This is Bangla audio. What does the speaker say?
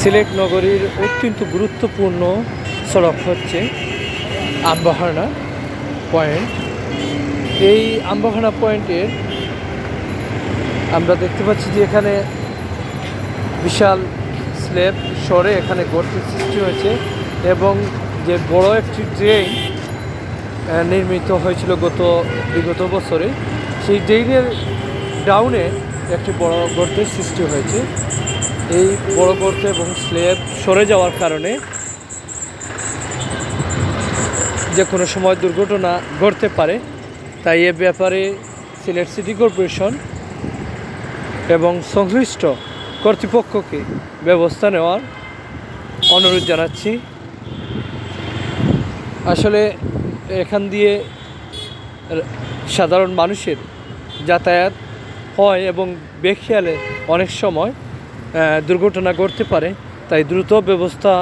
সিলেট নগরীর অত্যন্ত গুরুত্বপূর্ণ সড়ক হচ্ছে আম্বাহানা পয়েন্ট। এই আম্বাহানা পয়েন্টের আমরা দেখতে পাচ্ছি যে এখানে বিশাল স্ল্যাব সরে এখানে গর্তের সৃষ্টি হয়েছে এবং যে বড় একটি ড্রেন নির্মিত হয়েছিল গত বিগত বছরে। সেই ড্রেনের ডাউনে একটি বড় গর্তের সৃষ্টি হয়েছে। এই বড় গর্ত এবং স্ল্যাব সরে যাওয়ার কারণে যে কোনো সময় দুর্ঘটনা ঘটতে পারে। তাই এ ব্যাপারে সিলেট সিটি কর্পোরেশন এবং সংশ্লিষ্ট কর্তৃপক্ষকে ব্যবস্থা নেওয়ার অনুরোধ জানাচ্ছি। আসলে এখান দিয়ে সাধারণ মানুষের যাতায়াত হয় এবং বেখেয়ালে অনেক সময় দুর্ঘটনা ঘটতে পারে তাই দ্রুত ব্যবস্থা